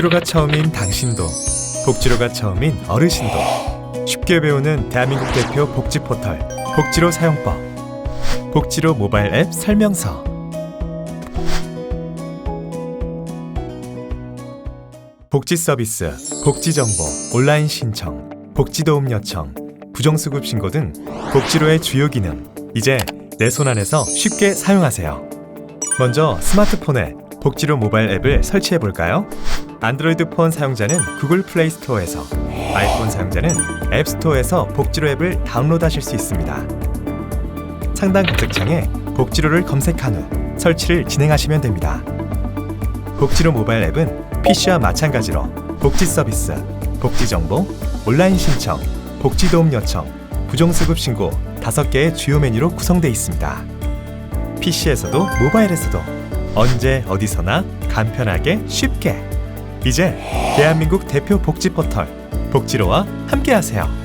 복지로가 처음인 당신도 복지로가 처음인 어르신도 쉽게 배우는 대한민국 대표 복지 포털 복지로 사용법 복지로 모바일 앱 설명서 복지 서비스, 복지 정보, 온라인 신청, 복지 도움 요청, 부정수급 신고 등 복지로의 주요 기능 이제 내 손 안에서 쉽게 사용하세요. 먼저 스마트폰에 복지로 모바일 앱을 설치해 볼까요? 안드로이드 폰 사용자는 구글 플레이 스토어에서, 아이폰 사용자는 앱 스토어에서 복지로 앱을 다운로드하실 수 있습니다. 상단 검색창에 복지로를 검색한 후 설치를 진행하시면 됩니다. 복지로 모바일 앱은 PC와 마찬가지로 복지 서비스, 복지 정보, 온라인 신청, 복지 도움 요청, 부정수급 신고 5개의 주요 메뉴로 구성되어 있습니다. PC에서도 모바일에서도 언제 어디서나 간편하게 쉽게 이제 대한민국 대표 복지 포털 복지로와 함께하세요.